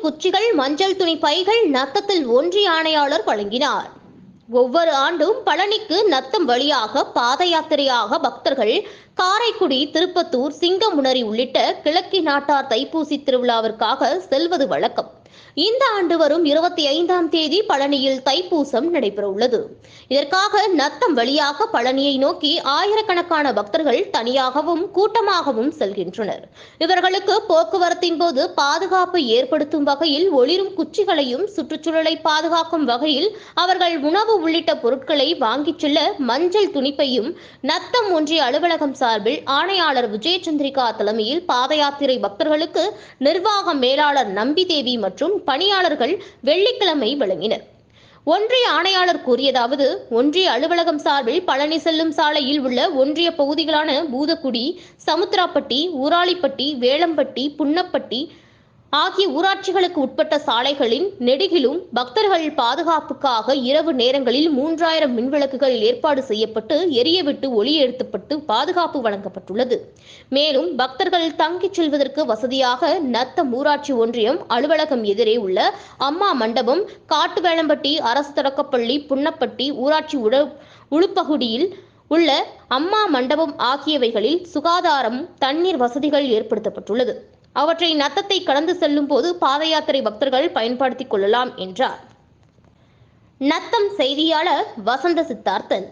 குச்சிகள் மஞ்சள் துணி பைகள் நத்தத்தில் ஒன்றிய ஆணையாளர் வழங்கினார். ஒவ்வொரு ஆண்டும் பழனிக்கு நத்தம் வழியாக பாத யாத்திரையாக பக்தர்கள் காரைக்குடி திருப்பத்தூர் சிங்கமுனரி உள்ளிட்ட கிழக்கி நாட்டார் தைப்பூசி திருவிழாவிற்காக செல்வது வழக்கம். இந்த ஆண்டு வரும் இருபத்தி ஐந்தாம் தேதி பழனியில் தைப்பூசம் நடைபெறவுள்ளது. இதற்காக நத்தம் வழியாக பழனியை நோக்கி ஆயிரக்கணக்கான பக்தர்கள் தனியாகவும் கூட்டமாகவும் செல்கின்றனர். இவர்களுக்கு போக்குவரத்தின் போது பாதுகாப்பு ஏற்படுத்தும் வகையில் ஒளிரும் குச்சிகளையும் சுற்றுச்சூழலை பாதுகாக்கும் வகையில் அவர்கள் உணவு உள்ளிட்ட பொருட்களை வாங்கிச் செல்ல மஞ்சள் துணிப்பையும் நத்தம் ஒன்றிய அலுவலகம் சார்பில் ஆணையாளர் விஜயச்சந்திரிகா தலைமையில் பாத யாத்திரை பக்தர்களுக்கு நிர்வாக மேலாளர் நம்பிதேவி மற்றும் பணியாளர்கள் வெள்ளிக்கிழமை வழங்கினர். ஒன்றிய ஆணையாளர் கூறியதாவது ஒன்றிய அலுவலகம் சார்பில் பழனி செல்லும் சாலையில் உள்ள ஒன்றிய பகுதிகளான பூதக்குடி சமுத்திராப்பட்டி ஊராளிப்பட்டி வேளம்பட்டி புன்னப்பட்டி ஆகிய ஊராட்சிகளுக்கு உட்பட்ட சாலைகளின் நெடுகிலும் பக்தர்கள் பாதுகாப்புக்காக இரவு நேரங்களில் மூன்றாயிரம் மின்விளக்குகள் ஏற்பாடு செய்யப்பட்டு எரியவிட்டு ஒளியேற்றப்பட்டு பாதுகாப்பு வழங்கப்பட்டுள்ளது. மேலும் பக்தர்கள் தங்கிச் செல்வதற்கு வசதியாக நத்தம் ஊராட்சி ஒன்றியம் அலுவலகம் எதிரே உள்ள அம்மா மண்டபம் காட்டுவேளம்பட்டி அரசு தொடக்கப்பள்ளி புன்னப்பட்டி ஊராட்சி உட உளுப்பகுடியில் உள்ள அம்மா மண்டபம் ஆகியவைகளில் சுகாதாரம் தண்ணீர் வசதிகள் ஏற்படுத்தப்பட்டுள்ளது. அவற்றை நத்தத்தை கடந்து செல்லும் போது பாத யாத்திரை பக்தர்கள் பயன்படுத்திக் கொள்ளலாம் என்றார். நத்தம் செய்தியாளர் வசந்த சித்தார்த்தன்.